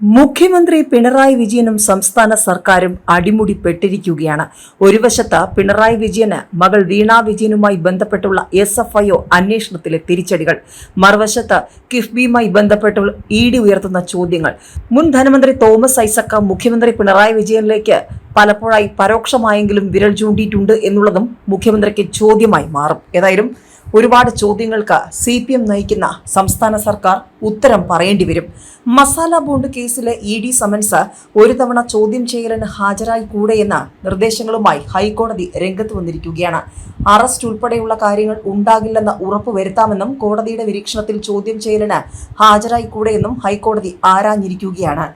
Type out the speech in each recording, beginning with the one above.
മുഖ്യമന്ത്രി പിണറായി വിജയനും സംസ്ഥാന സർക്കാരും അടിമുടി അടിമുടിപ്പെട്ടിരിക്കുകയാണ്. ഒരു വശത്ത് പിണറായി വിജയന് മകൾ വീണ വിജയനുമായി ബന്ധപ്പെട്ടുള്ള എസ് എഫ് ഐ ഒ അന്വേഷണത്തിലെ തിരിച്ചടികൾ. മറുവശത്ത് കിഫ്ബിയുമായി ബന്ധപ്പെട്ടുള്ള ഇ ഡി ഉയർത്തുന്ന ചോദ്യങ്ങൾ. മുൻ ധനമന്ത്രി തോമസ് ഐസക്ക മുഖ്യമന്ത്രി പിണറായി വിജയനിലേക്ക് പലപ്പോഴായി പരോക്ഷമായെങ്കിലും വിരൽ ചൂണ്ടിയിട്ടുണ്ട് എന്നുള്ളതും മുഖ്യമന്ത്രിക്ക് ചോദ്യമായി മാറും. ഏതായാലും ഒരുപാട് ചോദ്യങ്ങൾക്ക് സി പി എം നയിക്കുന്ന സംസ്ഥാന സർക്കാർ ഉത്തരം പറയേണ്ടി വരും. മസാല ബോണ്ട് കേസിലെ ഇ ഡി സമൻസ് ഒരു തവണ ചോദ്യം ചെയ്യലിന് ഹാജരായി കൂടെയെന്ന നിർദ്ദേശങ്ങളുമായി ഹൈക്കോടതി രംഗത്ത് വന്നിരിക്കുകയാണ്. അറസ്റ്റ് ഉൾപ്പെടെയുള്ള കാര്യങ്ങൾ ഉണ്ടാകില്ലെന്ന് ഉറപ്പ് വരുത്താമെന്നും കോടതിയുടെ നിരീക്ഷണത്തിൽ ചോദ്യം ചെയ്യലിന് ഹാജരായി കൂടെയെന്നും ഹൈക്കോടതി ആരാഞ്ഞിരിക്കുകയാണ്.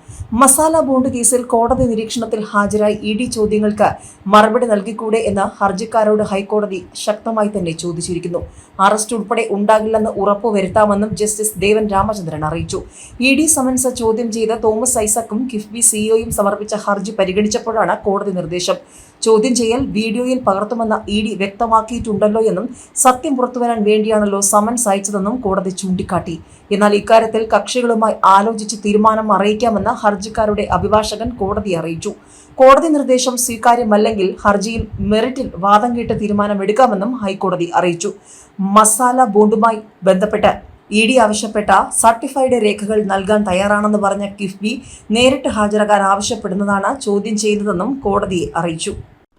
മസാല ബോണ്ട് കേസിൽ കോടതി നിരീക്ഷണത്തിൽ ഹാജരായി ഇ ഡി ചോദ്യങ്ങൾക്ക് മറുപടി നൽകിക്കൂടെ എന്ന് ഹർജിക്കാരോട് ഹൈക്കോടതി ശക്തമായി തന്നെ ചോദിച്ചിരിക്കുന്നു. അറസ്റ്റ് ഉൾപ്പെടെ ഉണ്ടാകില്ലെന്ന് ഉറപ്പുവരുത്താമെന്നും ജസ്റ്റിസ് ദേവൻ രാമചന്ദ്രൻ അറിയിച്ചു. ഇ ഡി സമൻസ് ചോദ്യം ചെയ്ത തോമസ് ഐസക്കും കിഫ്ബി സിഇഒയും സമർപ്പിച്ച ഹർജി പരിഗണിച്ചപ്പോഴാണ് കോടതി നിർദ്ദേശം. ചോദ്യം ചെയ്യൽ വീഡിയോയിൽ പകർത്തുമെന്ന് ഇ ഡി വ്യക്തമാക്കിയിട്ടുണ്ടല്ലോ എന്നും സത്യം പുറത്തുവരാൻ വേണ്ടിയാണല്ലോ സമൻസ് അയച്ചതെന്നും കോടതി ചൂണ്ടിക്കാട്ടി. എന്നാൽ ഇക്കാര്യത്തിൽ കക്ഷികളുമായി ആലോചിച്ച് തീരുമാനം അറിയിക്കാമെന്ന് ഹർജിക്കാരുടെ അഭിഭാഷകൻ കോടതി അറിയിച്ചു. കോടതി നിർദ്ദേശം സ്വീകാര്യമല്ലെങ്കിൽ ഹർജിയിൽ മെറിറ്റിൽ വാദം കേട്ട് തീരുമാനമെടുക്കാമെന്നും ഹൈക്കോടതി അറിയിച്ചു. മസാല ബോണ്ടുമായി ബന്ധപ്പെട്ട് ഇ ഡി ആവശ്യപ്പെട്ട സർട്ടിഫൈഡ് രേഖകൾ നൽകാൻ തയ്യാറാണെന്ന് പറഞ്ഞ കിഫ്ബി നേരിട്ട് ഹാജരാകാൻ ആവശ്യപ്പെടുന്നതാണ് ചോദ്യം ചെയ്തതെന്നും കോടതിയെ അറിയിച്ചു.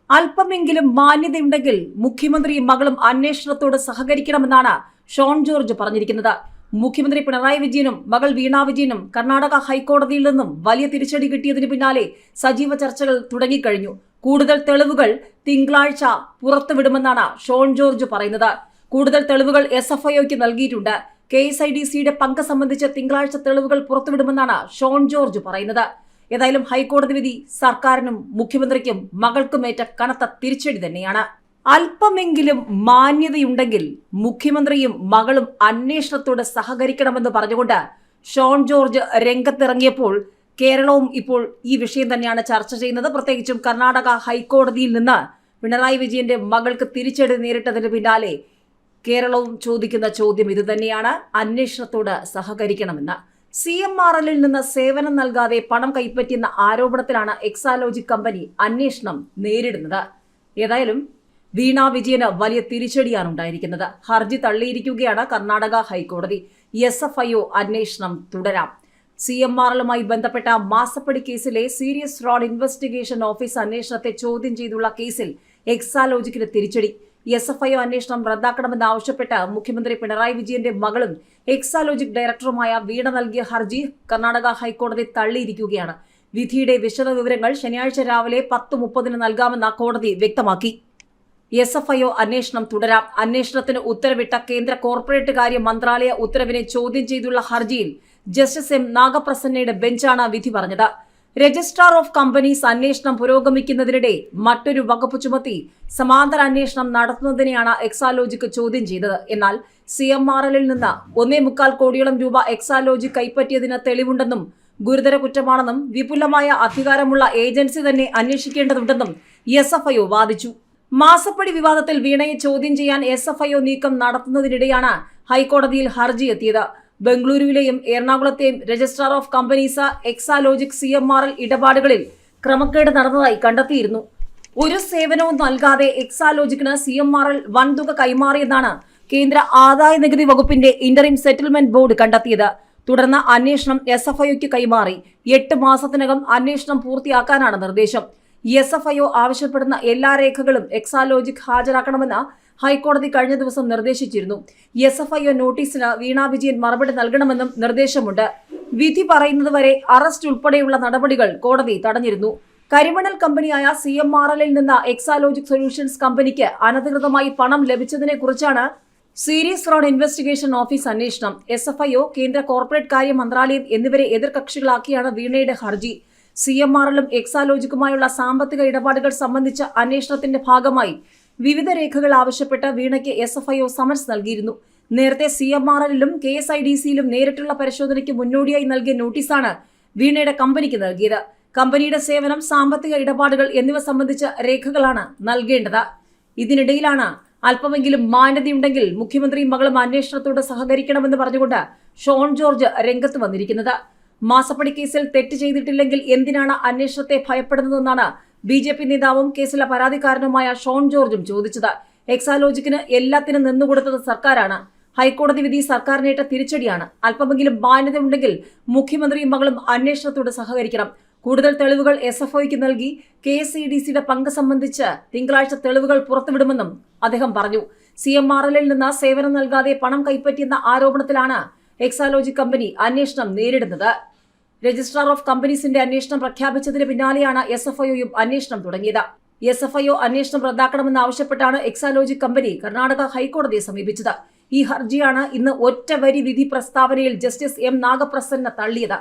അല്പമെങ്കിലും മാന്യതയുണ്ടെങ്കിൽ മുഖ്യമന്ത്രിയും മകളും അന്വേഷണത്തോട് സഹകരിക്കണമെന്നാണ് ഷോൺ ജോർജ് പറഞ്ഞിരിക്കുന്നത്. മുഖ്യമന്ത്രി പിണറായി വിജയനും മകൾ വീണ വിജയനും കർണാടക ഹൈക്കോടതിയിൽ നിന്നും വലിയ തിരിച്ചടി കിട്ടിയതിന് പിന്നാലെ സജീവ ചർച്ചകൾ തുടങ്ങിക്കഴിഞ്ഞു. കൂടുതൽ തെളിവുകൾ തിങ്കളാഴ്ച പുറത്തുവിടുമെന്നാണ് ഷോൺ ജോർജ് പറയുന്നത്. കൂടുതൽ തെളിവുകൾ എസ് എഫ് ഐഒക്ക് നൽകിയിട്ടുണ്ട്. കെ എസ് ഐ ഡി സിയുടെ പങ്ക് സംബന്ധിച്ച് തിങ്കളാഴ്ച തെളിവുകൾ പുറത്തുവിടുമെന്നാണ് ഷോൺ ജോർജ് പറയുന്നത്. ഏതായാലും ഹൈക്കോടതി വിധി സർക്കാരിനും മുഖ്യമന്ത്രിക്കും മകൾക്കുമേറ്റ കനത്ത തിരിച്ചടി തന്നെയാണ്. അല്പമെങ്കിലും മാന്യതയുണ്ടെങ്കിൽ മുഖ്യമന്ത്രിയും മകളും അന്വേഷണത്തോട് സഹകരിക്കണമെന്ന് പറഞ്ഞുകൊണ്ട് ഷോൺ ജോർജ് രംഗത്തിറങ്ങിയപ്പോൾ കേരളവും ഇപ്പോൾ ഈ വിഷയം തന്നെയാണ് ചർച്ച ചെയ്യുന്നത്. പ്രത്യേകിച്ചും കർണാടക ഹൈക്കോടതിയിൽ നിന്ന് പിണറായി വിജയന്റെ മകൾക്ക് തിരിച്ചടി നേരിട്ടതിന് പിന്നാലെ കേരളവും ചോദിക്കുന്ന ചോദ്യം ഇതുതന്നെയാണ്. അന്വേഷണത്തോട് സഹകരിക്കണമെന്ന്. സി എം ആർ എല്ലിൽ നിന്ന് സേവനം നൽകാതെ പണം കൈപ്പറ്റിയെന്ന ആരോപണത്തിലാണ് എക്സാലോജി കമ്പനി അന്വേഷണം നേരിടുന്നത്. ഏതായാലും വീണ വിജയന് വലിയ തിരിച്ചടിയാണ് ഉണ്ടായിരിക്കുന്നത്. ഹർജി തള്ളിയിരിക്കുകയാണ് കർണാടക ഹൈക്കോടതി. എസ് എഫ് ഐ ഒ അന്വേഷണം തുടരാം. സി എം ആർ എല്ലുമായി ബന്ധപ്പെട്ട മാസപ്പടി കേസിലെ സീരിയസ് ഫ്രോഡ് ഇൻവെസ്റ്റിഗേഷൻ ഓഫീസ് അന്വേഷണത്തെ ചോദ്യം ചെയ്തുള്ള കേസിൽ എക്സാലോജിക്കിന് തിരിച്ചടി. എസ് എഫ് ഐ അന്വേഷണം റദ്ദാക്കണമെന്നാവശ്യപ്പെട്ട് മുഖ്യമന്ത്രി പിണറായി വിജയന്റെ മകളും എക്സാലോജിക് ഡയറക്ടറുമായ വീണ നൽകിയ ഹർജി കർണാടക ഹൈക്കോടതി തള്ളിയിരിക്കുകയാണ്. വിധിയുടെ വിശദ വിവരങ്ങൾ ശനിയാഴ്ച രാവിലെ പത്ത് മുപ്പതിന് നൽകാമെന്ന് കോടതി വ്യക്തമാക്കി. എസ് എഫ് ഐ ഒ അന്വേഷണം തുടരാം. അന്വേഷണത്തിന് ഉത്തരവിട്ട കേന്ദ്ര കോർപ്പറേറ്റ് കാര്യ മന്ത്രാലയ ഉത്തരവിനെ ചോദ്യം ചെയ്തുള്ള ഹർജിയിൽ ജസ്റ്റിസ് എം നാഗപ്രസന്നയുടെ ബെഞ്ചാണ് വിധി പറഞ്ഞത്. രജിസ്ട്രാർ ഓഫ് കമ്പനീസ് അന്വേഷണം പുരോഗമിക്കുന്നതിനിടെ മറ്റൊരു വകുപ്പ് ചുമത്തി സമാന്തര അന്വേഷണം നടത്തുന്നതിനെയാണ് എക്സാലോജിക്ക് ചോദ്യം ചെയ്തത്. എന്നാൽ സി എം ആർ എല്ലിൽ നിന്ന് ഒന്നേ മുക്കാൽ കോടിയോളം രൂപ എക്സാലോജി കൈപ്പറ്റിയതിന് തെളിവുണ്ടെന്നും ഗുരുതര കുറ്റമാണെന്നും വിപുലമായ അധികാരമുള്ള ഏജൻസി തന്നെ അന്വേഷിക്കേണ്ടതുണ്ടെന്നും എസ് എഫ് ഐഒ വാദിച്ചു. മാസപ്പടി വിവാദത്തിൽ വീണയെ ചോദ്യം ചെയ്യാൻ എസ് എഫ് ഐഒ നീക്കം നടത്തുന്നതിനിടെയാണ് ഹൈക്കോടതിയിൽ ഹർജി എത്തിയത്. ബംഗളൂരുവിലെയും എറണാകുളത്തെയും registrar of companies Exalogic C M R L ഇടപാടുകളിൽ ക്രമക്കേട് നടന്നതായി കണ്ടെത്തിയിരുന്നു. ഒരു സേവനവും നൽകാതെ എക്സാലോജിക്കിന് സി എം ആർ എൽ വൻതുക കൈമാറിയെന്നാണ് കേന്ദ്ര ആദായ നികുതി വകുപ്പിന്റെ ഇന്ററിം സെറ്റിൽമെന്റ് ബോർഡ് കണ്ടെത്തിയത്. തുടർന്ന് അന്വേഷണം എസ് എഫ് ഐക്ക് കൈമാറി. എട്ട് മാസത്തിനകം അന്വേഷണം പൂർത്തിയാക്കാനാണ് നിർദ്ദേശം. എസ് എഫ് ഐ ആവശ്യപ്പെടുന്ന എല്ലാ രേഖകളും എക്സാലോജിക് ഹാജരാക്കണമെന്ന് ഹൈക്കോടതി കഴിഞ്ഞ ദിവസം നിർദ്ദേശിച്ചിരുന്നു. എസ് എഫ് ഐ ഒ നോട്ടീസിന് വീണാ വിജയൻ മറുപടി നൽകണമെന്നും നിർദ്ദേശമുണ്ട്. വിധി പറയുന്നതുവരെ അറസ്റ്റ് ഉൾപ്പെടെയുള്ള നടപടികൾ കോടതി തടഞ്ഞിരുന്നു. കരിമണൽ കമ്പനിയായ സി എം ആർ എല്ലിൽ നിന്ന് എക്സാലോജിക് സൊല്യൂഷൻസ് കമ്പനിക്ക് അനധികൃതമായി പണം ലഭിച്ചതിനെ കുറിച്ചാണ് സീരിയസ് ഫ്രോഡ് ഇൻവെസ്റ്റിഗേഷൻ ഓഫീസ് അന്വേഷണം. എസ് എഫ് ഐ ഒ കേന്ദ്ര കോർപ്പറേറ്റ് കാര്യ മന്ത്രാലയം എന്നിവരെ എതിർകക്ഷികളാക്കിയാണ് വീണയുടെ ഹർജി. സി എം എല്ലും എക്സാലോജിക്കുമായുള്ള സാമ്പത്തിക ഇടപാടുകൾ സംബന്ധിച്ച അന്വേഷണത്തിന്റെ ഭാഗമായി വിവിധ രേഖകൾ ആവശ്യപ്പെട്ട് വീണയ്ക്ക് S F I O summons നൽകിയിരുന്നു. നേരത്തെ സി എം ആർ എല്ലിലും കെ എസ് ഐ ഡി സിയിലും നേരിട്ടുള്ള പരിശോധനയ്ക്ക് മുന്നോടിയായി നൽകിയ നോട്ടീസാണ് വീണയുടെ കമ്പനിക്ക് നൽകിയത്. കമ്പനിയുടെ സേവനം സാമ്പത്തിക ഇടപാടുകൾ എന്നിവ സംബന്ധിച്ച രേഖകളാണ് നൽകേണ്ടത്. ഇതിനിടയിലാണ് അല്പമെങ്കിലും മാന്യതയുണ്ടെങ്കിൽ മുഖ്യമന്ത്രിയും മകളും അന്വേഷണത്തോട് സഹകരിക്കണമെന്ന് പറഞ്ഞുകൊണ്ട് ഷോൺ ജോർജ് രംഗത്ത് വന്നിരിക്കുന്നത്. മാസപ്പടി കേസിൽ തെറ്റ് ചെയ്തിട്ടില്ലെങ്കിൽ എന്തിനാണ് അന്വേഷണത്തെ ഭയപ്പെടുന്നതെന്നാണ് ബി ജെ പി നേതാവും കേസിലെ പരാതിക്കാരനുമായ ഷോൺ ജോർജും ചോദിച്ചത് എക്സാലോജിക്കിന് എല്ലാത്തിനും നിന്നുകൊടുത്തത് സർക്കാരാണ്. ഹൈക്കോടതി വിധി സർക്കാരിനേറ്റ തിരിച്ചടിയാണ്. അല്പമെങ്കിലും മാന്യതയുണ്ടെങ്കിൽ മുഖ്യമന്ത്രിയും മകളും അന്വേഷണത്തോട് സഹകരിക്കണം. കൂടുതൽ തെളിവുകൾ എസ് എഫ് ഐക്ക് നൽകി കെ എസ് ഇ ഡി സിയുടെ പങ്ക് സംബന്ധിച്ച് തിങ്കളാഴ്ച തെളിവുകൾ പുറത്തുവിടുമെന്നും അദ്ദേഹം പറഞ്ഞു. സി എം ആർ എല്ലിൽ നിന്ന് സേവനം നൽകാതെ പണം കൈപ്പറ്റിയെന്ന ആരോപണത്തിലാണ് എക്സാലോജി കമ്പനി അന്വേഷണം നേരിടുന്നത്. രജിസ്ട്രാർ ഓഫ് കമ്പനീസിന്റെ അന്വേഷണം പ്രഖ്യാപിച്ചതിന് പിന്നാലെയാണ് എസ് എഫ് ഐയും അന്വേഷണം തുടങ്ങിയത്. എസ് എഫ് ഐ അന്വേഷണം റദ്ദാക്കണമെന്ന് ആവശ്യപ്പെട്ടാണ് എക്സാലോജി കമ്പനി കർണാടക ഹൈക്കോടതിയെ സമീപിച്ചത്. ഈ ഹർജിയാണ് ഇന്ന് ഒറ്റ വരി വിധി പ്രസ്താവനയിൽ ജസ്റ്റിസ് എം നാഗപ്രസന്ന തള്ളിയത്.